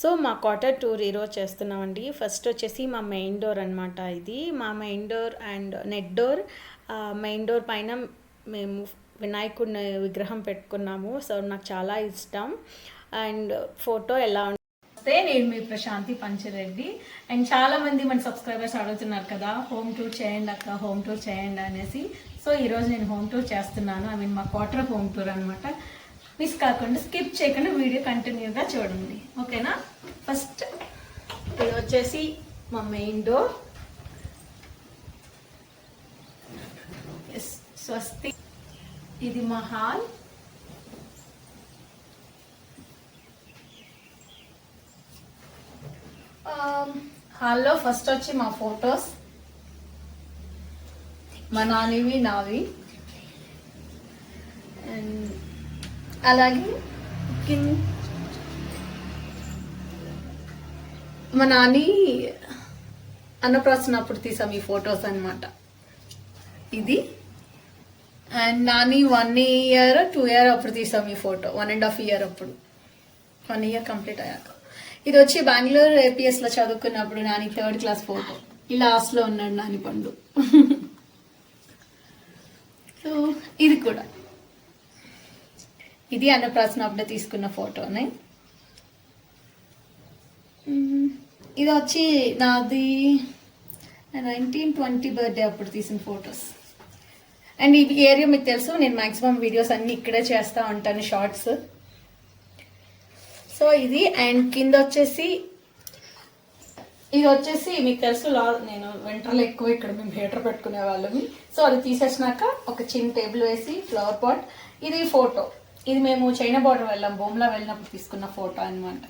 So మా quarter tour ఈరోజు చేస్తున్నామండి. ఫస్ట్ వచ్చేసి మా మెయిన్ డోర్ అనమాట ఇది. మా main door and net door. Main door పైన మేము వినాయకుడిని విగ్రహం పెట్టుకున్నాము. సో నాకు చాలా ఇష్టం. అండ్ ఫోటో ఎలా ఉంటే నమస్తే నేను మీ ప్రశాంతి పంచరెడ్డి. అండ్ చాలామంది మన సబ్స్క్రైబర్స్ అడుగుతున్నారు కదా హోమ్ టూర్ చేయండి అక్క హోమ్ టూర్ చేయండి అనేసి. సో ఈరోజు నేను హోమ్ టూర్ చేస్తున్నాను. ఐ మీన్ మా క్వార్టర్ హోమ్ టూర్ అనమాట మిస్ కాకుండా స్కిప్ చేయకుండా వీడియో కంటిన్యూగా చూడండి. ఓకేనా? ఫస్ట్ ఇది వచ్చేసి మా మెయిన్ డోర్. స్వస్తి. ఇది మా హాల్. Um, హాల్లో ఫస్ట్ వచ్చి మా ఫొటోస్. మా నానివి నావి. అండ్ అలాగే కింద మా నాని అన్నప్రాసన అప్పుడు తీసాం ఈ ఫొటోస్ అన్నమాట. ఇది. And Nani one year two year అప్పుడు తీసాం ఈ photo. One and half year అప్పుడు. వన్ ఇయర్ కంప్లీట్ అయ్యాక. ఇది వచ్చి బెంగళూరు ఏపీఎస్లో చదువుకున్నప్పుడు నాని థర్డ్ క్లాస్ ఫోటో ఈ లాస్ట్లో ఉన్నాడు నాని పండు. సో ఇది కూడా. ఇది అన్నప్రాసన అప్పుడే తీసుకున్న ఫోటోనే. ఇది వచ్చి నాది నైన్టీన్ ట్వంటీ బర్త్డే అప్పుడు తీసిన ఫొటోస్. అండ్ ఈ ఏరియా మీకు తెలుసు నేను మాక్సిమం వీడియోస్ అన్నీ ఇక్కడే చేస్తూ ఉంటాను షార్ట్స్. సో ఇది అండ్ కింద వచ్చేసి ఇది వచ్చేసి మీకు తెలుసు లా నేను వెంటర్లో ఎక్కువ ఇక్కడ మేము హీటర్ పెట్టుకునే వాళ్ళమి. సో అది తీసేసినాక ఒక చిన్న టేబుల్ వేసి ఫ్లవర్ పాట్. ఇది ఫోటో. ఇది మేము చైనా బార్డర్ వెళ్ళాం బొమ్మలా వెళ్ళినప్పుడు తీసుకున్న ఫోటో అనమాట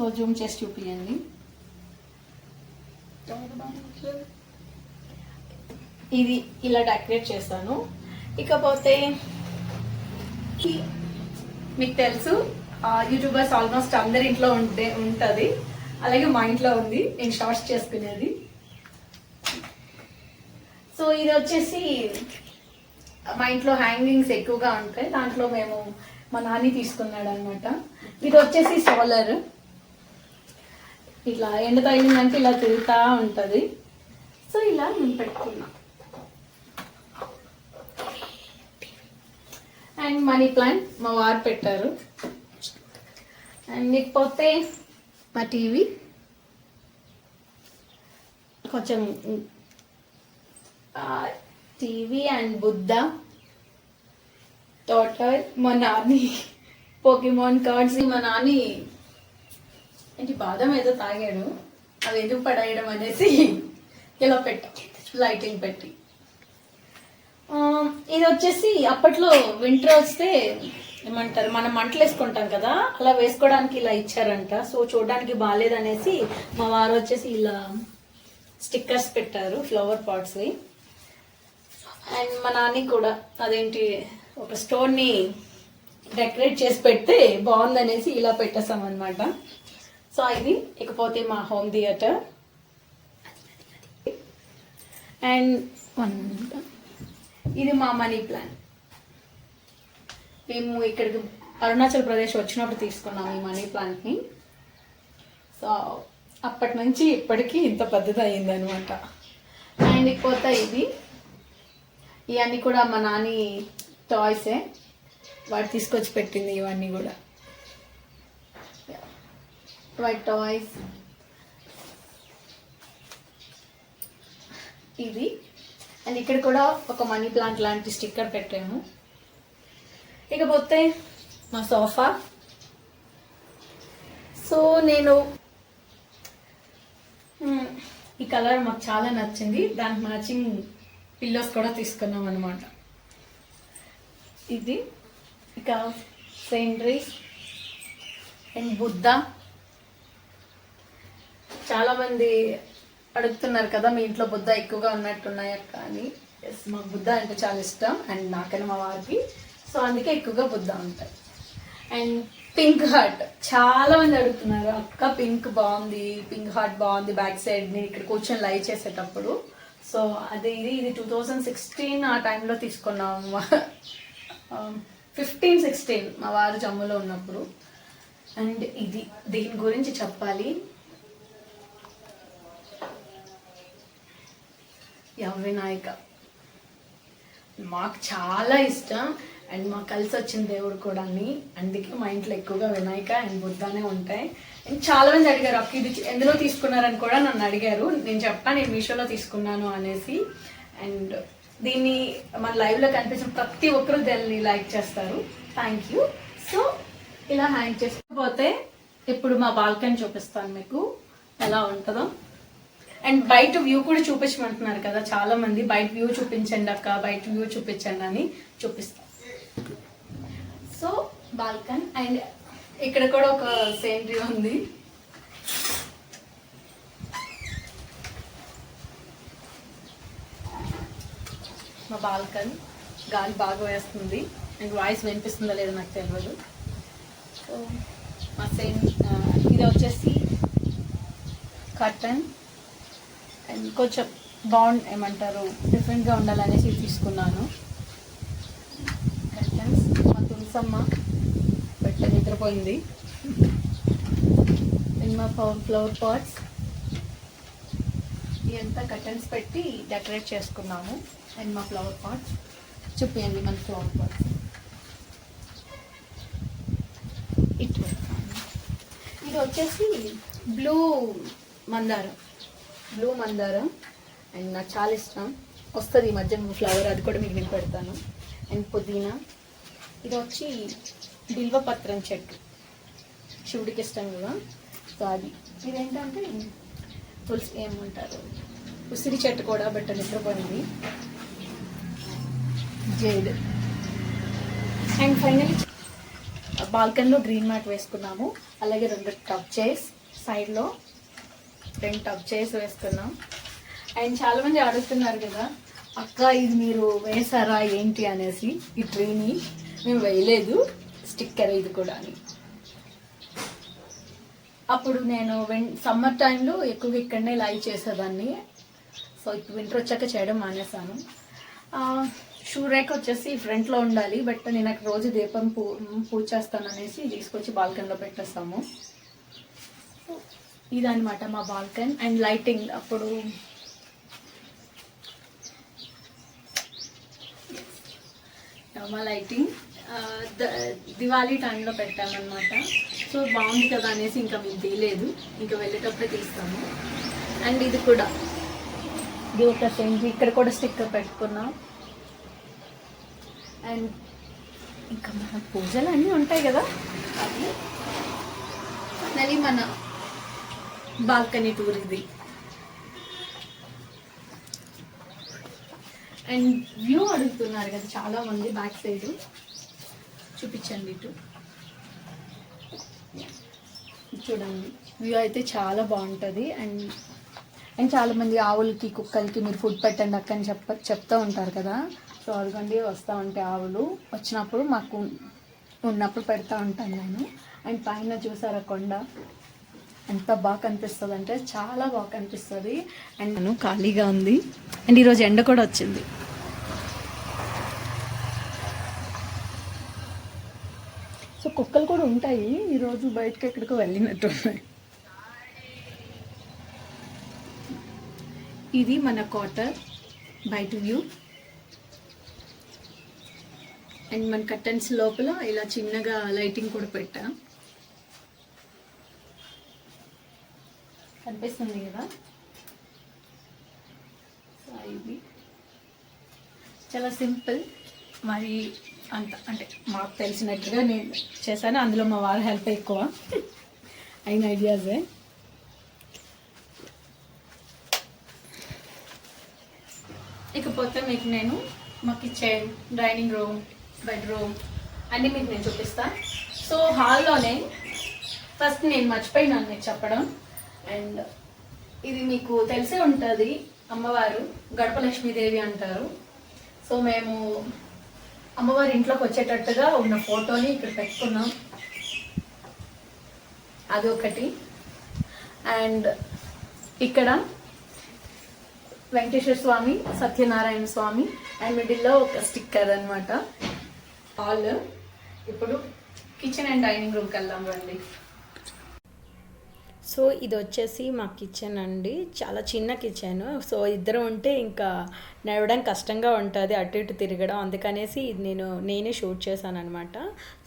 సో జూమ్ చేసి చూపించండి ఇది ఇలా డెకరేట్ చేశాను. ఇకపోతే మీకు తెలుసు యూట్యూబర్స్ ఆల్మోస్ట్ అందరి ఇంట్లో ఉంటే ఉంటుంది. అలాగే మా ఇంట్లో ఉంది నేను షార్ట్స్ చేసుకునేది. సో ఇది వచ్చేసి మా ఇంట్లో హ్యాంగింగ్స్ ఎక్కువగా ఉంటాయి. దాంట్లో మేము మా నాని తీసుకున్నాడు అనమాట ఇది వచ్చేసి సోలర్. ఇట్లా ఎండ తగిలిందంటే ఇలా తిరుగుతా ఉంటది. సో ఇలా నేను పెట్టుకున్నా. అండ్ మనీ ప్లాంట్ మా వారు పెట్టారు. అండ్ ఇకపోతే మా టీవీ కొంచెం టీవీ అండ్ బుద్ధ టోటర్ మా నాని పోకిమాన్ కార్డ్స్ మా నాని ఏంటి బాదం ఏదో తాగాడు. అవి ఎందుకు పడేయడం అనేసి ఇలా పెట్టి. లైటింగ్ పెట్టి. ఇది వచ్చేసి అప్పట్లో వింటర్ వస్తే ఏమంటారు మనం మంటలు వేసుకుంటాం కదా అలా వేసుకోవడానికి ఇలా ఇచ్చారంట. సో చూడడానికి బాగాలేదనేసి మా వారు వచ్చేసి ఇలా స్టిక్కర్స్ పెట్టారు ఫ్లవర్ పాట్స్వి అండ్ మా నాన్న కూడా అదేంటి ఒక స్టోన్ని డెకరేట్ చేసి పెడితే బాగుందనేసి ఇలా పెట్టేసాం అనమాట సో ఇది ఇకపోతే మా హోమ్ థియేటర్ అండ్ వన్ ఇది మా మనీ ప్లాన్ మేము ఇక్కడికి అరుణాచల్ ప్రదేశ్ వచ్చినప్పుడు తీసుకున్నాం ఈ మనీ ప్లాంట్ని సో అప్పటి నుంచి ఇప్పటికీ ఇంత పెద్దది అయింది అనమాట అండ్ ఇకపోతే ఇది. ఇవన్నీ కూడా మా నాని టాయ్సే వాడు తీసుకొచ్చి పెట్టింది ఇవన్నీ కూడా. వైట్ టాయ్స్ ఇది అండ్ ఇక్కడ కూడా ఒక మనీ ప్లాంట్ లాంటి స్టిక్కర్ పెట్టాము. ఇకపోతే మా సోఫా. సో నేను ఈ కలర్ మాకు చాలా నచ్చింది. దానికి మ్యాచింగ్ పిల్లోస్ కూడా తీసుకున్నాం అనమాట ఇది. ఇక సెయింట్రీస్. అండ్ బుద్ధ. చాలా మంది అడుగుతున్నారు కదా మీ ఇంట్లో బుద్ధ ఎక్కువగా ఉన్నట్టున్నాయా కానీ ఎస్ మాకు బుద్ధ అంటే చాలా ఇష్టం అండ్ నాకైనా మా వారికి. సో అందుకే ఎక్కువగా బుద్ధ ఉంటాయి. అండ్ పింక్ హార్ట్ చాలా మంది అడుగుతున్నారు అక్క పింక్ బాగుంది పింక్ హార్ట్ బాగుంది బ్యాక్ సైడ్ని ఇక్కడ కూర్చొని లైవ్ చేసేటప్పుడు. సో అది ఇది ఇది టూ థౌజండ్ సిక్స్టీన్ ఆ టైంలో తీసుకున్నాము. Um, ఫిఫ్టీన్ సిక్స్టీన్ మా వారు జమ్ములో ఉన్నప్పుడు. అండ్ ఇది దీని గురించి చెప్పాలి. వినాయక మాకు చాలా ఇష్టం. అండ్ మాకు కలిసి వచ్చిన దేవుడు కూడా అందుకే మా ఇంట్లో ఎక్కువగా వినాయక అండ్ బుద్ధానే ఉంటాయి. అండ్ చాలా మంది అడిగారు అక్క ఇది ఎందులో తీసుకున్నారని కూడా నన్ను అడిగారు. నేను చెప్పాను నేను మీషోలో తీసుకున్నాను అనేసి. అండ్ దీన్ని మన లైవ్లో కనిపించిన ప్రతి ఒక్కరూ దాన్ని లైక్ చేస్తారు. Thank you. సో ఇలా హ్యాంగ్ చేసుకోకపోతే ఇప్పుడు మా బాల్కనీ చూపిస్తాను మీకు. ఎలా ఉంటుందో. అండ్ బయట వ్యూ కూడా చూపించమంటున్నారు కదా చాలా మంది బయట వ్యూ చూపించండి అక్క బయట వ్యూ చూపించండి అని చూపిస్తాం సో బాల్కన్ అండ్ ఇక్కడ కూడా ఒక సేనరీ ఉంది. మా బాల్కన్ గాలి బాగా వేస్తుంది. అండ్ వాయిస్ వినిపిస్తుందో లేదో నాకు తెలియదు సో మా సేమ్ ఇది వచ్చేసి కర్టన్ అండ్ కొంచెం బాగుంది ఏమంటారు? డిఫరెంట్గా ఉండాలనేసి తీసుకున్నాను. కర్టన్స్ మా తులసమ్మ పెట్ట నిద్రపోయింది. అండ్ మా ఫ్లవర్ పాట్స్ ఇదంతా కర్టన్స్ పెట్టి డెకరేట్ చేసుకున్నాము. అండ్ మా ఫ్లవర్ పాట్స్ చూపించండి మన ఫ్లవర్ పాట్స్ ఇటు ఇది వచ్చేసి బ్లూ మందారం. బ్లూ మందారం అండ్ నాకు చాలా ఇష్టం. వస్తుంది ఈ మధ్య ఫ్లవర్ అది కూడా మీకు నేను పెడతాను. అండ్ పుదీనా. ఇది వచ్చి బిల్వపత్రం చెట్టు. శివుడికి ఇష్టం కదా. సో అది. ఇదేంటంటే తులసి ఏమంటారు? ఉసిరి చెట్టు కూడా బట్ట నిద్రపోయింది. జేడ్. అండ్ ఫైనల్ బాల్కనీలో గ్రీన్ మ్యాట్ వేసుకున్నాము. అలాగే రెండు టబ్ చైర్స్ సైడ్లో. రెండు టప్ చేసి వేసుకున్నాం అండ్ చాలామంది అడుగుతున్నారు కదా అక్క ఇది మీరు వేసారా ఏంటి? అనేసి ఈ ట్రీని మేము వేయలేదు స్టిక్కర్ ఇది కూడా అని. అప్పుడు నేను విన్ సమ్మర్ టైంలో ఎక్కువగా ఇక్కడనే లైవ్ చేసేదాన్ని. సో ఇప్పుడు వింటర్ వచ్చాక చేయడం మానేశాను షూ రేక్ వచ్చేసి ఫ్రంట్లో ఉండాలి బట్ నేను అక్కడ రోజు దీపం పూ పూజ చేస్తాను అనేసి తీసుకొచ్చి బాల్కనీలో పెట్టేస్తాము. ఇదనమాట మా బాల్కన్ అండ్ లైటింగ్ అప్పుడు. మా లైటింగ్. దివాళీ టైంలో పెట్టామన్నమాట. సో బాగుంది కదా అనేసి ఇంకా మేము తీయలేదు. ఇంకా వెళ్ళేటప్పుడే తీస్తాము. అండ్ ఇది కూడా. ఇది ఒక సెంట్. ఇక్కడ కూడా స్టిక్కర్ పెట్టుకున్నాం. అండ్ ఇంకా మన పూజలు అన్నీ ఉంటాయి కదా. అది మళ్ళీ మన బాల్కనీ టూర్ ఇది. అండ్ వ్యూ అడుగుతున్నారు కదా చాలా మంది బ్యాక్ సైడ్ చూపించండి ఇటు. చూడండి. వ్యూ అయితే చాలా బాగుంటుంది. అండ్ అండ్ చాలామంది ఆవులకి కుక్కలకి మీరు ఫుడ్ పెట్టండి అక్క అని చెప్ప చెప్తూ ఉంటారు కదా. సో అడగండి వస్తూ ఉంటాయి ఆవులు. వచ్చినప్పుడు మాకు ఉన్నప్పుడు పెడతా ఉంటాను నేను. అండ్ పైన చూసారా కొండ? ఎంత బాగా కనిపిస్తుంది అంటే చాలా బాగా కనిపిస్తుంది. అండ్ నేను ఖాళీగా ఉంది. అండ్ ఈరోజు ఎండ కూడా వచ్చింది. సో కుక్కలు కూడా ఉంటాయి. ఈరోజు బయటకి ఎక్కడికో వెళ్ళినట్టు ఉన్నాయి. ఇది మన క్వార్టర్ బయట వ్యూ. అండ్ మన కర్టన్స్ లోపల ఇలా చిన్నగా లైటింగ్ కూడా పెట్టా. కనిపిస్తుంది కదా. సో ఇది చాలా సింపుల్. మరి అంత అంటే మాకు తెలిసినట్టుగా నేను చేశాను. అందులో మా వారి హెల్ప్ ఎక్కువ. అయిన ఐడియాసే ఇకపోతే మీకు నేను మా కిచెన్ డైనింగ్ రూమ్ బెడ్రూమ్ అన్నీ మీకు నేను చూపిస్తాను సో హాల్లోనే ఫస్ట్ నేను మర్చిపోయినాను మీకు చెప్పడం. అండ్ ఇది మీకు తెలిసే ఉంటుంది అమ్మవారు గడప లక్ష్మీదేవి అంటారు. సో మేము అమ్మవారి ఇంట్లోకి వచ్చేటట్టుగా ఉన్న ఫోటోని ఇక్కడ పెట్టుకున్నాం. అదొకటి. అండ్ ఇక్కడ వెంకటేశ్వర స్వామి సత్యనారాయణ స్వామి అండ్ మిడిల్లో ఒక స్టిక్కర్ అనమాట హాల్. ఇప్పుడు కిచెన్ అండ్ డైనింగ్ రూమ్కి వెళ్దాం రండి. సో ఇది వచ్చేసి మా కిచెన్ అండి. చాలా చిన్న కిచెన్ సో ఇద్దరు ఉంటే ఇంకా నడవడం కష్టంగా ఉంటుంది అటు ఇటు తిరగడం. అందుకనేసి ఇది నేను నేనే షూట్ చేశాను అనమాట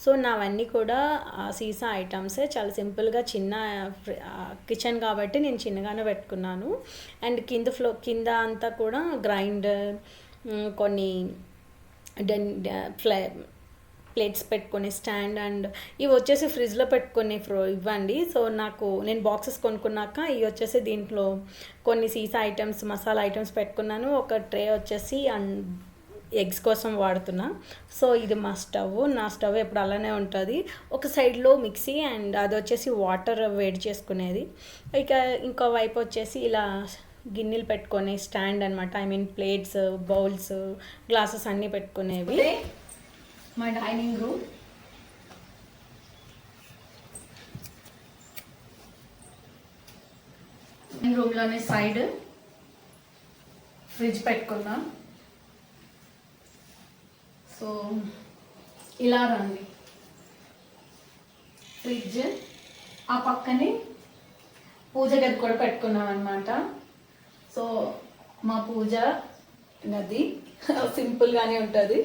సో నావన్నీ కూడా ఆ, సీసా ఐటమ్సే చాలా సింపుల్గా చిన్న కిచెన్ కాబట్టి నేను చిన్నగానే పెట్టుకున్నాను. అండ్ కింద ఫ్లో కింద అంతా కూడా గ్రైండర్ కొన్ని డెన్ ఫ్లై ప్లేట్స్ పెట్టుకునే స్టాండ్ అండ్ ఇవి వచ్చేసి ఫ్రిడ్జ్లో పెట్టుకునే ఫ్రో ఇవ్వండి. సో నాకు నేను బాక్సెస్ కొనుక్కున్నాక ఇవి వచ్చేసి దీంట్లో కొన్ని సీసా ఐటమ్స్ మసాలా ఐటమ్స్ పెట్టుకున్నాను. ఒక ట్రే వచ్చేసి అండ్ ఎగ్స్ కోసం వాడుతున్నా. సో ఇది మా స్టవ్. నా స్టవ్ ఎప్పుడు అలానే ఉంటుంది. ఒక సైడ్లో మిక్సీ అండ్ అది వచ్చేసి వాటర్ వేడి చేసుకునేది. ఇక ఇంకో వైపు వచ్చేసి ఇలా గిన్నెలు పెట్టుకునే స్టాండ్ అనమాట I mean plates bowls glasses అన్నీ పెట్టుకునేవి. మా డైనింగ్ రూమ్. డైనింగ్ రూమ్లోనే సైడ్ ఫ్రిడ్జ్ పెట్టుకున్నా. సో ఇలా రండి. ఫ్రిడ్జ్ ఆ పక్కనే పూజ గది కూడా పెట్టుకున్నాం అనమాట సో మా పూజ గది సింపుల్గానే ఉంటుంది.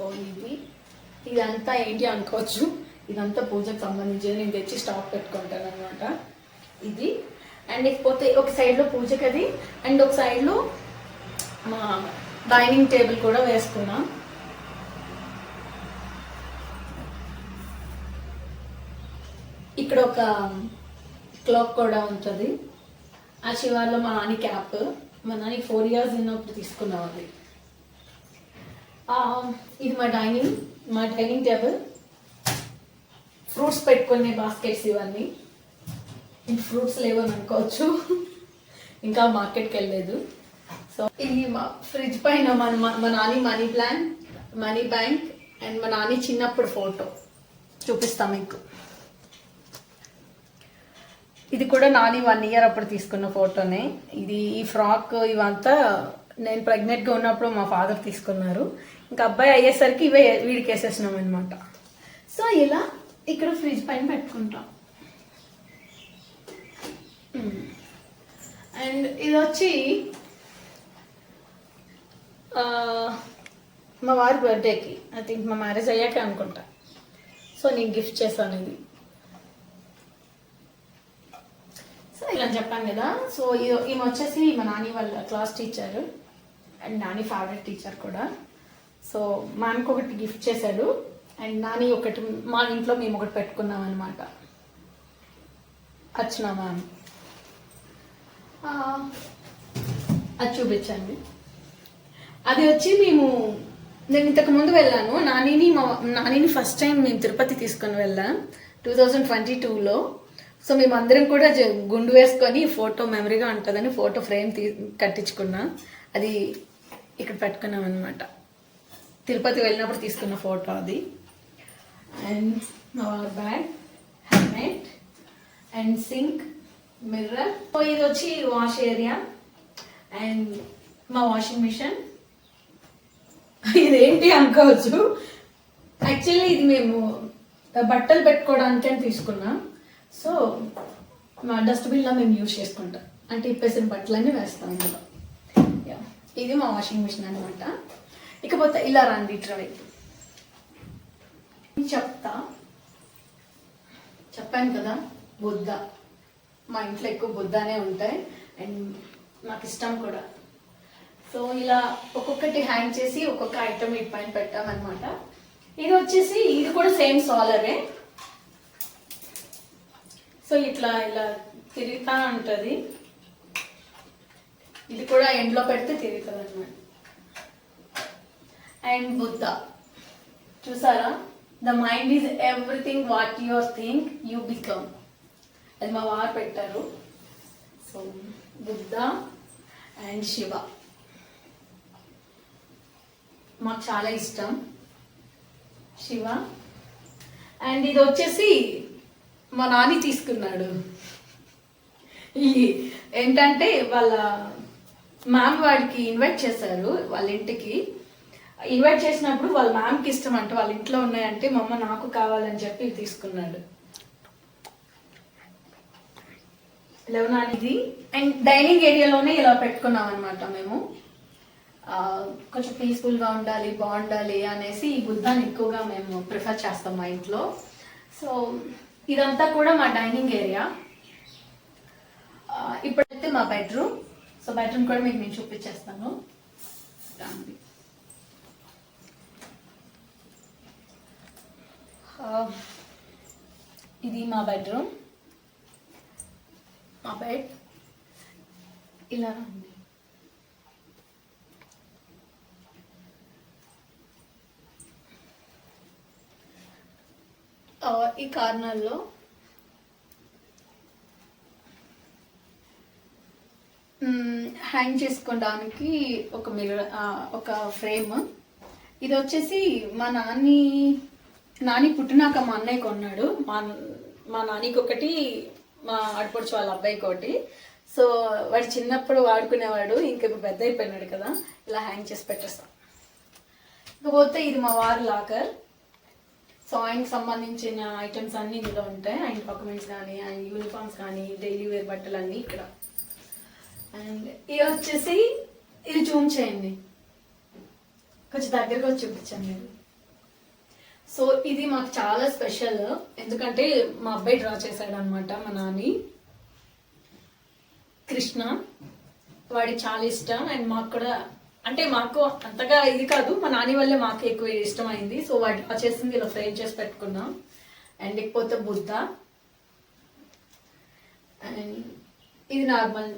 సో ఇది ఇదంతా ఏంటి అనుకోవచ్చు? ఇదంతా పూజకు సంబంధించింది. నేను తెచ్చి స్టాక్ పెట్టుకుంటాను అనమాట ఇది. అండ్ ఇకపోతే ఒక సైడ్లో పూజకి అది. అండ్ ఒక సైడ్లో మా డైనింగ్ టేబుల్ కూడా వేసుకున్నాం. ఇక్కడ ఒక క్లాక్ కూడా ఉంటుంది. ఆ శివార్లో మా నాని క్యాప్ మా నాని ఫోర్ ఇయర్స్ ఉన్నప్పుడు తీసుకున్నాం అది ఇది మా డైనింగ్ మా డైనింగ్ టేబుల్. ఫ్రూట్స్ పెట్టుకునే బాస్కెట్స్ ఇవన్నీ. ఇంక ఫ్రూట్స్ లేవని అనుకోవచ్చు. ఇంకా మార్కెట్కి వెళ్ళలేదు. సో ఇది మా ఫ్రిడ్జ్ పైన మన మా- మా Nani money plant money bank and మా నాని చిన్నప్పుడు ఫోటో. చూపిస్తాం మీకు. ఇది కూడా నాని వన్ ఇయర్ అప్పుడు తీసుకున్న ఫోటోనే. ఇది ఈ ఫ్రాక్ ఇవంతా నేను ప్రెగ్నెంట్గా ఉన్నప్పుడు మా ఫాదర్ తీసుకున్నారు. ఇంకా అబ్బాయి అయ్యేసరికి ఇవే వీడికి వేసేసినాం అనమాట సో ఇలా ఇక్కడ ఫ్రిడ్జ్ పైన పెట్టుకుంటాం. Hmm. అండ్ ఇది వచ్చి మా వారి బర్త్డేకి ఐ థింక్ మా మ్యారేజ్ అయ్యాక అనుకుంటా. సో నేను గిఫ్ట్ చేశాను ఇది. సో ఇలా చెప్పాను కదా. సో ఈమె వచ్చేసి మా నాని వాళ్ళ class teacher. And Nani favourite teacher కూడా. సో మ్యామ్కి ఒకటి గిఫ్ట్ చేశాడు. అండ్ నాని ఒకటి మా ఇంట్లో మేము ఒకటి పెట్టుకున్నాం అనమాట అర్చన మ్యామ్. అది చూపించండి. అది వచ్చి మేము నేను ఇంతకు ముందు వెళ్ళాను. నానిని మా నానిని ఫస్ట్ టైం మేము తిరుపతి తీసుకొని వెళ్ళాం టూ థౌజండ్ ట్వంటీ టూలో సో మేము అందరం కూడా గుండు వేసుకొని ఫోటో మెమరీగా ఉంటుందని ఫోటో ఫ్రేమ్ తీ కట్టించుకున్నాం. అది ఇక్కడ పెట్టుకున్నాం అనమాట తిరుపతి వెళ్ళినప్పుడు తీసుకున్న ఫోటో అది. And our bag helmet and sink mirror so ఇది వచ్చి వాష్ ఏరియా అండ్ మా వాషింగ్ మిషన్ ఇదేంటి అనుకోవచ్చు. యాక్చువల్లీ ఇది మేము బట్టలు పెట్టుకోవడానికి అని తీసుకున్నాం. సో మా డస్ట్బిన్లో మేము యూజ్ చేసుకుంటాం. అంటే ఇప్పేసిన బట్టలన్నీ వేస్తాం ఇందులో ఇది మా వాషింగ్ మిషన్ అనమాట ఇకపోతే ఇలా రండి ఇట్లా చెప్తా. చెప్పాను కదా బుద్ధ. మా ఇంట్లో ఎక్కువ బుద్ధనే ఉంటాయి. అండ్ నాకు ఇష్టం కూడా. సో ఇలా ఒక్కొక్కటి హ్యాంగ్ చేసి ఒక్కొక్క ఐటమ్ వీటి పైన పెట్టామన్నమాట. ఇది వచ్చేసి ఇది కూడా సేమ్ సాలరే. సో ఇట్లా ఇలా తిరుగుతా ఉంటుంది. ఇది కూడా ఎండ్లో పెడితే తిరుగుతుంది అనమాట అండ్ బుద్ధ చూసారా? The mind is everything what your think you become అది మా వారు పెట్టారు. సో బుద్ధ అండ్ శివ మాకు చాలా ఇష్టం. శివ అండ్ ఇది వచ్చేసి మా నాని తీసుకున్నాడు. ఈ ఏంటంటే వాళ్ళ మ్యామ్ వాడికి ఇన్వైట్ చేశారు వాళ్ళ ఇంటికి. ఇన్వైట్ చేసినప్పుడు వాళ్ళ మ్యామ్కి ఇష్టం అంట వాళ్ళ ఇంట్లో ఉన్నాయంటే మా అమ్మ నాకు కావాలని చెప్పి తీసుకున్నాడు. లెవెన్ అనేది అండ్ డైనింగ్ ఏరియాలోనే ఇలా పెట్టుకున్నాం అనమాట మేము కొంచెం పీస్ఫుల్గా ఉండాలి బాగుండాలి అనేసి ఈ బుద్ధాన్ని ఎక్కువగా మేము ప్రిఫర్ చేస్తాం మా ఇంట్లో. సో ఇదంతా కూడా మా డైనింగ్ ఏరియా. ఇప్పుడైతే మా బెడ్రూమ్ సో బెడ్రూమ్ కూడా మీకు నేను చూపించేస్తాను రండి. ఆ, ఇది మా బెడ్రూమ్ మా బెడ్ ఇలా ఉంది. ఈ కార్నర్లో హ్యాంగ్ చేసుకోవడానికి ఒక మిర్రర్ ఒక ఫ్రేమ్ ఇది వచ్చేసి మా నాని నాని పుట్టినాక మా అన్నయ్య కొన్నాడు. మా మా నానికి ఒకటి మా ఆడపడుచు వాళ్ళ అబ్బాయికి ఒకటి సో వాడు చిన్నప్పుడు వాడుకునేవాడు ఇంక ఇప్పుడు పెద్ద అయిపోయినాడు కదా. ఇలా హ్యాంగ్ చేసి పెట్టేస్తాం. ఇకపోతే ఇది మా వారి లాకర్. సో ఆయనకి సంబంధించిన ఐటమ్స్ అన్ని ఇందులో ఉంటాయి. ఆయన డాక్యుమెంట్స్ కానీ ఆయన యూనిఫామ్స్ కానీ డైలీ వేర్ బట్టలు అన్నీ ఇక్కడ. అండ్ ఇది వచ్చేసి ఇది జూమ్ చేయండి. కొంచెం దగ్గరకు వచ్చి చూపించండి. మీరు సో ఇది మాకు చాలా స్పెషల్. ఎందుకంటే మా అబ్బాయి డ్రా చేశాడు అనమాట మా నాని. కృష్ణ. వాడికి చాలా ఇష్టం. అండ్ మాకు కూడా అంటే మాకు అంతగా ఇది కాదు మా నాని వల్లే మాకు ఎక్కువ ఇష్టమైంది. సో వాటి డ్రా చేసింది ఇలా ఫ్రేమ్ చేసి పెట్టుకున్నాం. అండ్ ఇకపోతే బుద్ధ. అండ్ ఇది నార్మల్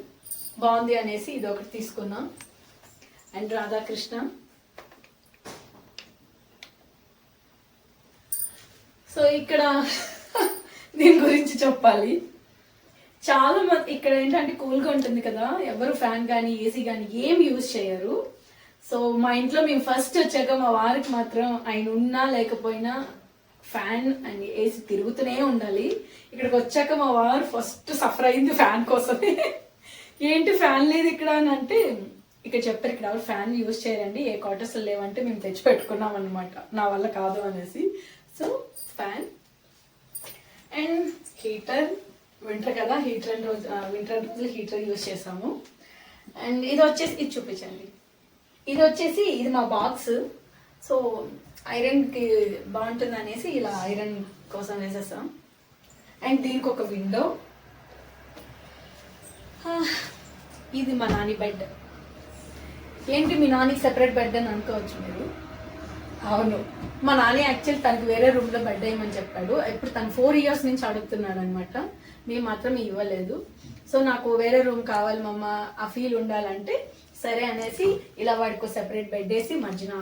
బాగుంది అనేసి ఇది ఒకటి తీసుకున్నాం. అండ్ రాధాకృష్ణ. సో ఇక్కడ దీని గురించి చెప్పాలి. చాలా మంది ఇక్కడ ఏంటంటే కూల్గా ఉంటుంది కదా. ఎవరు ఫ్యాన్ కానీ ఏసీ కానీ ఏం యూజ్ చేయరు. సో మా ఇంట్లో మేము ఫస్ట్ వచ్చాక మా వారికి మాత్రం ఆయన ఉన్నా లేకపోయినా ఫ్యాన్ అండ్ ఏసీ తిరుగుతూనే ఉండాలి. ఇక్కడికి వచ్చాక మా వారు ఫస్ట్ సఫర్ అయింది ఫ్యాన్ కోసమే. ఏంటి ఫ్యాన్ లేదు ఇక్కడ అని అంటే ఇక్కడ చెప్పారు ఇక్కడ ఎవరు ఫ్యాన్ యూజ్ చేయరండి ఏ క్వార్టర్స్ లేవంటే మేము తెచ్చి పెట్టుకున్నాం అనమాట నా వల్ల కాదు అనేసి. So fan and heater winter కదా హీటర్ రోజు వింటర్ రోజులు హీటర్ యూజ్ చేసాము. అండ్ ఇది వచ్చేసి ఇది చూపించండి. ఇది వచ్చేసి ఇది మా బాక్స్ సో ఐరన్కి బాగుంటుంది అనేసి ఇలా ఐరన్ కోసం వేసేస్తాం అండ్ దీనికి ఒక విండో ఇది మా నాని బెడ్ ఏంటి మీ నానికి సెపరేట్ బెడ్ అని అనుకోవచ్చు మీరు? అవును. మా నాని యాక్చువల్ తనకు వేరే రూమ్లో బెడ్ వేయమని చెప్పాడు. ఇప్పుడు తను ఫోర్ ఇయర్స్ నుంచి అడుగుతున్నాడు అనమాట మేము మాత్రం ఇవ్వలేదు. సో నాకు వేరే రూమ్ కావాలి మమ్మ ఆ ఫీల్ ఉండాలంటే సరే అనేసి ఇలా వాడికి సెపరేట్ బెడ్ వేసి మధ్యన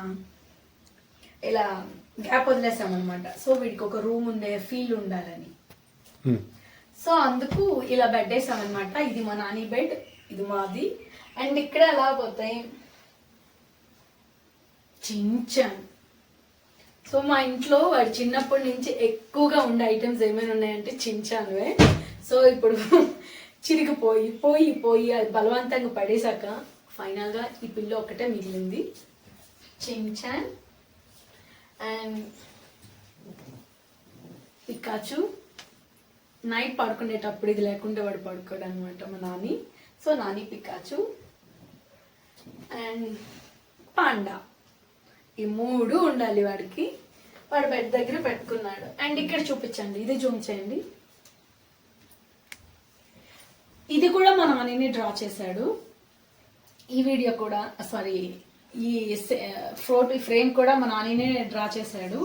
ఇలా గ్యాప్ వదిలేసాం అనమాట సో వీడికి ఒక రూమ్ ఉండే ఫీల్ ఉండాలని. సో అందుకు ఇలా బెడ్ వేసామన్నమాట ఇది మా నాని బెడ్ ఇది మాది. అండ్ ఇక్కడ ఎలా పోతాయి? చించాన్ సో మా ఇంట్లో వాడు చిన్నప్పటి నుంచి ఎక్కువగా ఉండే ఐటమ్స్ ఏమైనా ఉన్నాయంటే చించానువే సో ఇప్పుడు చిరిగిపోయి పోయి పోయి అది బలవంతంగా పడేశాక ఫైనల్గా ఈ పిల్ల ఒకటే మిగిలింది. చించాన్. అండ్ పికాచు నైట్ పడుకునేటప్పుడు ఇది లేకుండా వాడు పడుకోడు అనమాట మా Nani. So Nani Pikachu. And panda. ఈ మూడు ఉండాలి వాడికి. వాడు బెడ్ దగ్గర పెట్టుకున్నాడు. అండ్ ఇక్కడ చూపించండి. ఇది జూమ్ చేయండి. ఇది కూడా మా మనీని డ్రా చేశాడు. ఈ వీడియో కూడా సారీ ఈ ఫోటో ఫ్రేమ్ కూడా మా నానినే డ్రా చేశాడు.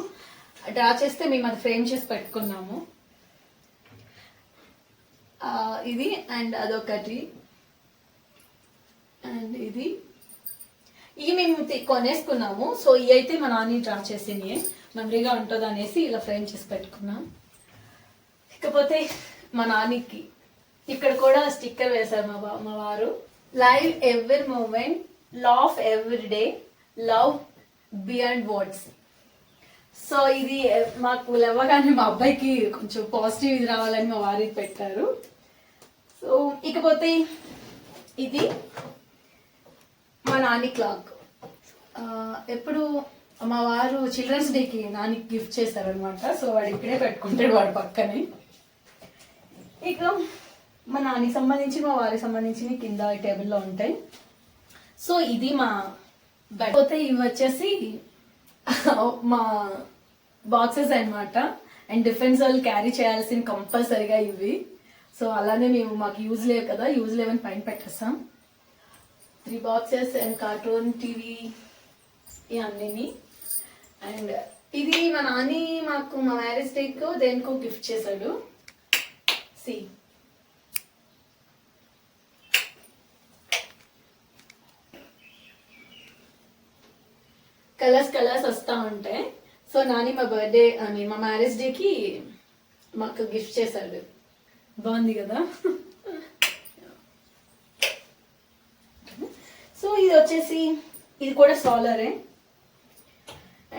డ్రా చేస్తే మేము అది ఫ్రేమ్ చేసి పెట్టుకున్నాము. ఇది అండ్ అదొకటి. అండ్ ఇది. ఇవి మేము కొనేసుకున్నాము. సో ఇవి అయితే మా నాని డ్రా చేసింది. మెమరీగా ఉంటుంది అనేసి ఇలా ఫ్రేమ్ చేసి పెట్టుకున్నాం. ఇకపోతే మా నానికి ఇక్కడ కూడా స్టిక్కర్ వేశారు మా బా- మా వారు. Live every moment laugh every day love beyond words so ఇది మాకు లేవగానే మా అబ్బాయికి కొంచెం పాజిటివ్ ఇది రావాలని మా వారి పెట్టారు. సో ఇకపోతే ఇది మా నాని క్లాక్. ఎప్పుడు మా వారు చిల్డ్రన్స్ డేకి నానికి గిఫ్ట్ చేశారనమాట సో వాడు ఇక్కడే పెట్టుకుంటాడు వాడు పక్కనే. ఇక మా నాన్నకి సంబంధించి మా వారికి సంబంధించి కింద టేబుల్లో ఉంటాయి. సో ఇది మా బెడ్. పోతే ఇవి వచ్చేసి మా బాక్సెస్ అనమాట అండ్ డిఫెన్స్ వాళ్ళు క్యారీ చేయాల్సిన కంపల్సరీగా ఇవి. సో అలానే మేము మాకు యూజ్ లేవు కదా యూజ్ లేవని పైన పెట్టేస్తాం. Three boxes and cartoon TV ఇవన్నీ అండ్ ఇది మా నాని మాకు మా మ్యారేజ్ డేకు దేనికో గిఫ్ట్ చేశాడు. సి కలర్స్ కలర్స్ వస్తూ ఉంటాయి. సో నాని మా బర్త్డే ఐ మీన్ మా మ్యారేజ్ డేకి మాకు గిఫ్ట్ చేశాడు. బాగుంది కదా సో ఇది వచ్చేసి ఇది కూడా సాలరే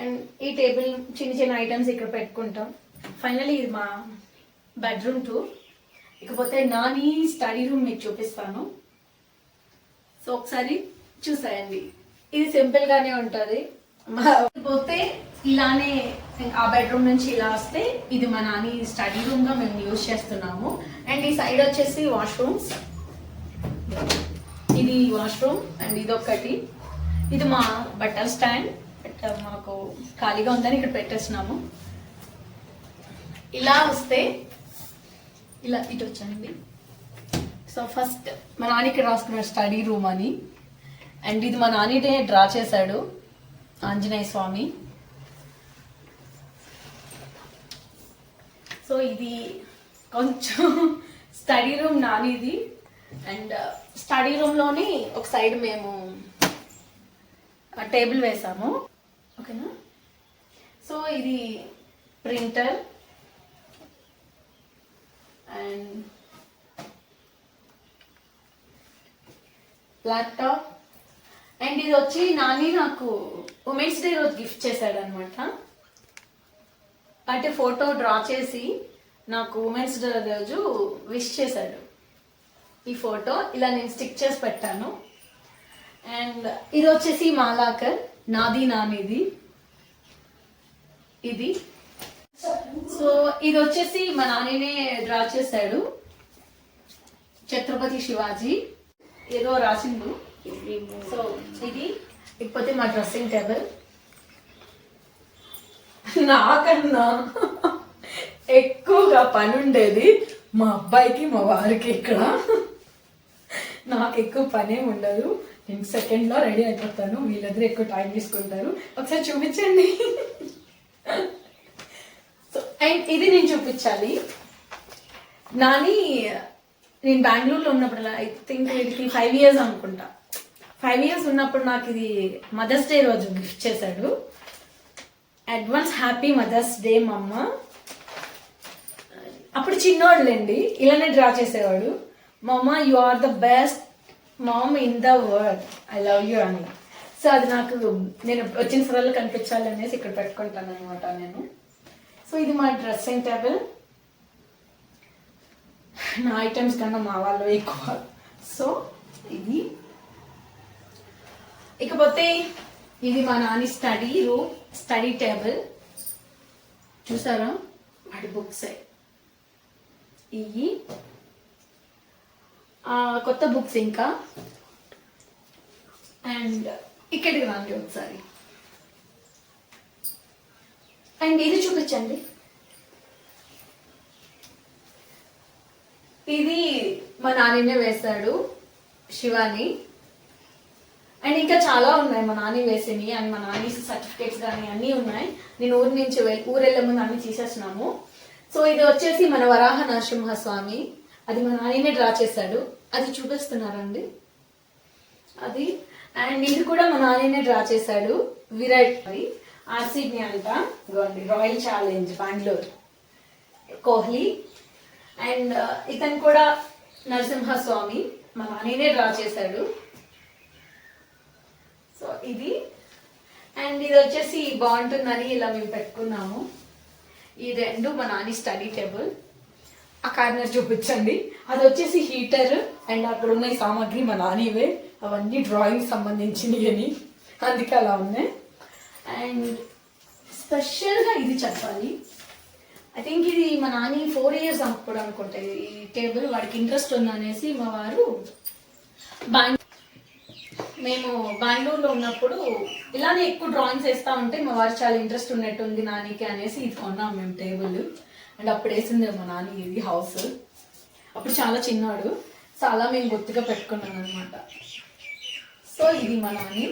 అండ్ ఈ టేబుల్ చిన్న చిన్న ఐటమ్స్ ఇక్కడ పెట్టుకుంటాం. ఫైనలీ ఇది మా బెడ్రూమ్ టూర్ ఇకపోతే నాని స్టడీ రూమ్ మీకు చూపిస్తాను. సో ఒకసారి చూసాయండి. ఇది సింపుల్గానే ఉంటుంది. పోతే ఇలానే ఆ బెడ్రూమ్ నుంచి ఇలా వస్తే ఇది మా నాని స్టడీ రూమ్గా మేము యూజ్ చేస్తున్నాము. అండ్ ఈ సైడ్ వచ్చేసి వాష్రూమ్స్ ఇది వాష్రూమ్ అండ్ ఇది ఒకటి ఇది మా బట్టల స్టాండ్. బట్ మాకు ఖాళీగా ఉందని ఇక్కడ పెట్టేస్తున్నాము. ఇలా వస్తే ఇలా ఇటు వచ్చండి. సో ఫస్ట్ మా నాన్న ఇక్కడ రాసుకున్న స్టడీ రూమ్ అని. అండ్ ఇది మా నాన్నటే డ్రా చేశాడు ఆంజనేయ స్వామి. సో ఇది కొంచెం స్టడీ రూమ్ నానిది. అండ్ స్టడీ రూమ్లోని ఒక సైడ్ మేము టేబుల్ వేసాము. ఓకేనా? సో ఇది ప్రింటర్. And laptop. అండ్ ఇది వచ్చి నాని నాకు ఉమెన్స్ డే రోజు గిఫ్ట్ చేశాడు అనమాట అంటే ఫోటో డ్రా చేసి నాకు ఉమెన్స్ డే రోజు విష్ చేశాడు. ఈ ఫోటో ఇలా నేను స్టిక్ చేసి పెట్టాను. అండ్ ఇది వచ్చేసి మాలాకర్ నాది నానిది. ఇది. సో ఇది వచ్చేసి మా నాన్ననే డ్రా చేశాడు. ఛత్రపతి శివాజీ. ఏదో రాసిండు. సో ఇది. ఇకపోతే మా డ్రెస్సింగ్ టేబుల్. నాకన్నా ఎక్కువగా పని ఉండేది మా అబ్బాయికి మా వారికి ఇక్కడ. నాకు ఎక్కువ పనే ఉండదు. నేను సెకండ్లో రెడీ అయిపోతాను. వీళ్ళిద్దరు ఎక్కువ టైం తీసుకుంటారు. ఒకసారి చూపించండి. సో అండ్ ఇది నేను చూపించాలి. నాని నేను బెంగళూరులో ఉన్నప్పుడు ఐ థింక్ వీటికి ఫైవ్ ఇయర్స్ అనుకుంటా. ఫైవ్ ఇయర్స్ ఉన్నప్పుడు నాకు ఇది మదర్స్ డే రోజు గిఫ్ట్ చేశాడు. అడ్వాన్స్ హ్యాపీ మదర్స్ డే మా అమ్మ అప్పుడు చిన్నోడులేండి. ఇలానే డ్రా చేసేవాడు. Mumma you are the best mom in the world I love you అని సో అది నాకు నేను వచ్చిన సార్లు కనిపించాలి అనేసి ఇక్కడ పెట్టుకుంటాను అనమాట నేను. సో ఇది మా డ్రెస్సింగ్ టేబుల్ నా ఐటమ్స్ కన్నా మా వాళ్ళు ఎక్కువ. సో ఇది. ఇకపోతే ఇది మా Nani study room study table చూసారా? వాడి బుక్స్ ఇవి కొత్త బుక్స్ ఇంకా. అండ్ ఇక్కడికి రండి ఒకసారి. అండ్ ఇది చూపించండి? ఇది మా నాన్ననే వేశాడు శివాని. అండ్ ఇంకా చాలా ఉన్నాయి మా నాని వేసినవి అండ్ మా నాని సర్టిఫికేట్స్ కానీ అన్నీ ఉన్నాయి. నేను ఊరి నుంచి వెళ్ళి ఊరు వెళ్ళే ముందు అన్ని తీసేసినాము సో ఇది వచ్చేసి మన వరాహ నరసింహ స్వామి అది మా నానినే డ్రా చేశాడు. అది చూపిస్తున్నారండి. అది అండ్ ఇది కూడా మా నాన్ననే డ్రా చేశాడు. విరాట్ అది ఆర్సీబీ అంట ఇదిగోండి Royal Challenge Bengaluru Kohli. And ఇతను కూడా నరసింహస్వామి మా నాన్ననే డ్రా చేశాడు. సో ఇది. అండ్ ఇది వచ్చేసి బాగుంటుందని ఇలా మేము పెట్టుకున్నాము. ఈ రెండు మా నాని స్టడీ టేబుల్. ఆ కార్నర్ చూపించండి. అది వచ్చేసి హీటర్. అండ్ అక్కడ ఉన్న సామాగ్రి మా నానివే అవన్నీ డ్రాయింగ్ సంబంధించినవి అని. అందుకే అలా ఉన్నాయి. అండ్ స్పెషల్గా ఇది చెప్పాలి. ఐ థింక్ ఇది మా నాని ఫోర్ ఇయర్స్ అప్పుడు అనుకుంటా ఈ టేబుల్ వాడికి ఇంట్రెస్ట్ ఉందనేసి మా వారు బెంగ మేము బెంగళూరులో ఉన్నప్పుడు ఇలానే ఎక్కువ డ్రాయింగ్స్ వేస్తా ఉంటే మా వారు చాలా ఇంట్రెస్ట్ ఉన్నట్టుంది నానికి అనేసి ఇది కొన్నాం మేము టేబుల్ అండ్ అప్పుడు వేసింది మా నాని ఇది హౌస్ అప్పుడు చాలా చిన్నాడు చాలా మేము గుర్తుగా పెట్టుకున్నాం అనమాట సో ఇది మన అని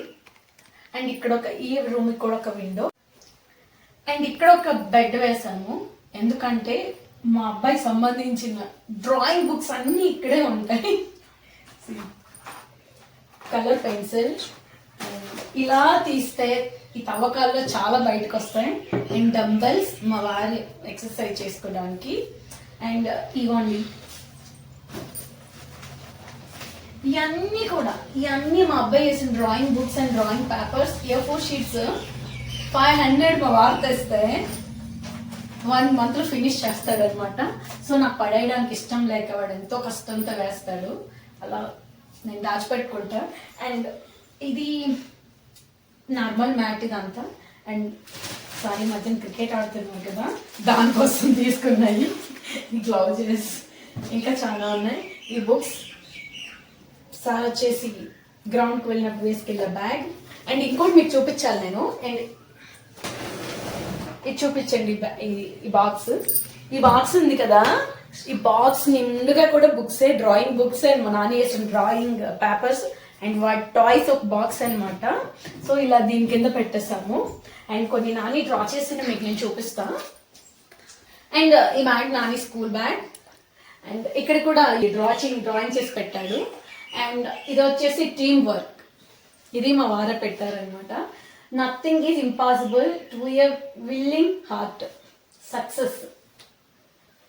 అండ్ ఇక్కడ ఒక ఈ రూమ్ కూడా ఒక విండో అండ్ ఇక్కడ ఒక బెడ్ వేసాము ఎందుకంటే మా అబ్బాయి సంబంధించిన డ్రాయింగ్ బుక్స్ అన్నీ ఇక్కడే ఉంటాయి. కలర్ పెన్సిల్ ఇలా తీస్తే ఈ తవ్వకాల్లో చాలా బయటకు వస్తాయి. అండ్ డంబల్స్ మా వారి ఎక్సర్సైజ్ చేసుకోవడానికి. అండ్ ఇవ్వండి. ఇవన్నీ కూడా ఇవన్నీ మా అబ్బాయి వేసిన drawing books and drawing papers A four sheets five hundred మా వారు తెస్తే వన్ మంత్ ఫినిష్ చేస్తాడు అనమాట సో నాకు పడేయడానికి ఇష్టం లేక వాడు ఎంతో కష్టంతో వేస్తాడు. అలా నేను దాచిపెట్టుకుంటా. అండ్ ఇది నార్మల్ మ్యాట్ ఇదంతా. అండ్ సారీ మధ్యన క్రికెట్ ఆడుతున్నాం కదా దానికోసం తీసుకున్నాయి ఈ గ్లౌజెస్. ఇంకా చాలా ఉన్నాయి. ఈ బుక్స్ సార్ వచ్చేసి గ్రౌండ్కి వెళ్ళినప్పుడు వేసుకెళ్ళే బ్యాగ్ అండ్ ఇంకోటి మీకు చూపించాలి నేను. అండ్ ఇది చూపించండి ఈ బాక్స్ ఈ బాక్స్ ఉంది కదా. ఈ బాక్స్ నిండుగా కూడా బుక్స్ డ్రాయింగ్ బుక్స్ అండ్ మా నాన్న చేసిన డ్రాయింగ్ పేపర్స్ అండ్ వాటి టాయ్స్ ఒక బాక్స్ అనమాట సో ఇలా దీని కింద పెట్టేసాము అండ్ కొన్ని నాని డ్రా చేసిన మీకు నేను చూపిస్తా. అండ్ ఈ bag Nani school bag and ఇక్కడ కూడా డ్రా డ్రాచింగ్ డ్రాయింగ్ చేసి పెట్టాడు. అండ్ ఇది వచ్చేసి టీమ్ వర్క్. ఇది మా వార పెట్టారనమాట nothing is impossible to your willing heart success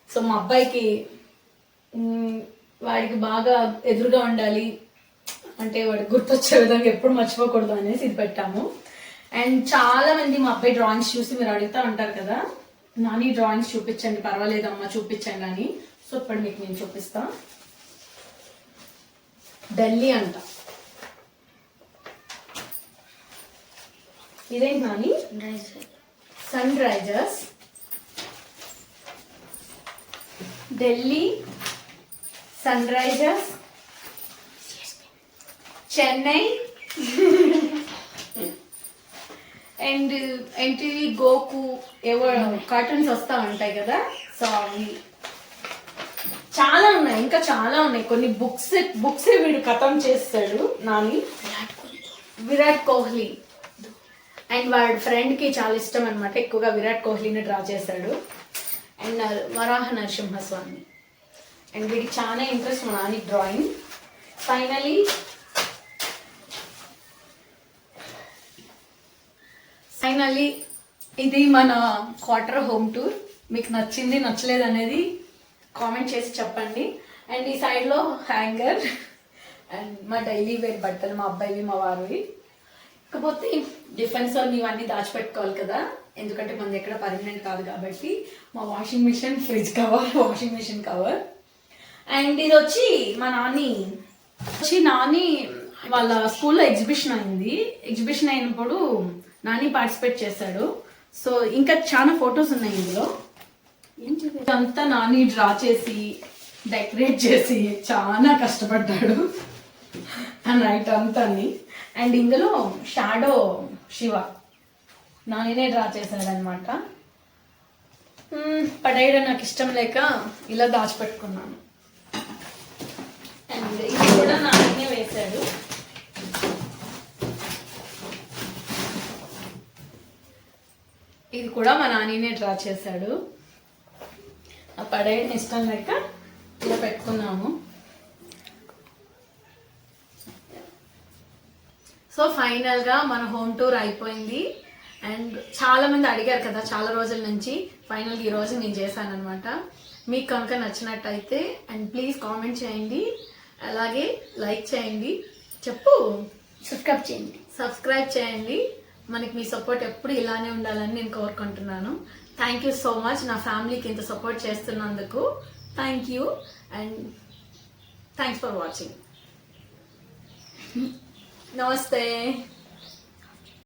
so మా అబ్బాయికి వాడికి బాగా ఎదురుగా ఉండాలి అంటే వాడు గుర్తొచ్చే విధంగా ఎప్పుడు మర్చిపోకూడదు అనేసి ఇది పెట్టాము. అండ్ చాలా మంది మా అబ్బాయి డ్రాయింగ్స్ చూసి మీరు అడుగుతా ఉంటారు కదా నాని డ్రాయింగ్స్ చూపించండి పర్వాలేదమ్మా చూపించండి అని. సో ఇప్పుడు మీకు నేను చూపిస్తాను ఢిల్లీ అంట. ఇదేంటి Nani? Sun Risers. Delhi Sun Risers. Chennai. And NTV Goku ఏవో కార్టూన్స్ వస్తా ఉంటాయి కదా సో అవి చాలా ఉన్నాయి ఇంకా చాలా ఉన్నాయి. కొన్ని బుక్స్ బుక్స్ వీడు కథం చేస్తాడు నాని. విరాట్ కోహ్లీ. అండ్ వాడి ఫ్రెండ్కి చాలా ఇష్టం అనమాట ఎక్కువగా విరాట్ కోహ్లీని డ్రా చేశాడు అండ్ వరాహ నరసింహస్వామి. అండ్ వీడికి చాలా ఇంట్రెస్ట్ మా నాని డ్రాయింగ్ ఫైనలీ ఫైనలీ ఇది మన క్వార్టర్ హోమ్ టూర్ మీకు నచ్చింది నచ్చలేదు అనేది కామెంట్ చేసి చెప్పండి. అండ్ ఈ సైడ్లో హ్యాంగర్ అండ్ మా డైలీ వేర్ బట్టలు మా అబ్బాయివి మా వారివి. కాకపోతే డిఫెన్స్ ఇవన్నీ దాచిపెట్టుకోవాలి కదా. ఎందుకంటే మనది ఎక్కడ పర్మనెంట్ కాదు కాబట్టి మా washing machine fridge cover washing machine cover and ఇది వచ్చి మా నాని. వచ్చి నాని వాళ్ళ స్కూల్లో ఎగ్జిబిషన్ అయింది. ఎగ్జిబిషన్ అయినప్పుడు నాని పార్టిసిపేట్ చేశాడు. సో ఇంకా చాలా ఫొటోస్ ఉన్నాయి ఇందులో. ఇదంతా నాని డ్రా చేసి డెకరేట్ చేసి చాలా కష్టపడ్డాడు. అండ్ రైట్ అంతాని అండ్ ఇందులో షాడో శివ. నానినే డ్రా చేశాడనమాట పడేయడం నాకు ఇష్టం లేక ఇలా దాచిపెట్టుకున్నాను. అండ్ ఇది కూడా నానినే వేశాడు. ఇది కూడా మా నానినే డ్రా చేశాడు. ఆ పడేయడం ఇష్టం లేక ఇలా పెట్టుకున్నాము. సో ఫైనల్గా మన హోమ్ టూర్ అయిపోయింది. అండ్ చాలా మంది అడిగారు కదా చాలా రోజుల నుంచి ఫైనల్ ఈ రోజు నేను చేశాను అనమాట మీకు కనుక నచ్చినట్టయితే అండ్ ప్లీజ్ కామెంట్ చేయండి. అలాగే లైక్ చేయండి. చెప్పు. సబ్స్క్రైబ్ చేయండి. సబ్స్క్రైబ్ చేయండి. మనకి మీ సపోర్ట్ ఎప్పుడు ఇలానే ఉండాలని నేను కోరుకుంటున్నాను. థ్యాంక్ యూ సో మచ్ నా ఫ్యామిలీకి ఇంత సపోర్ట్ చేస్తున్నందుకు. Thank you and thanks for watching నమస్తే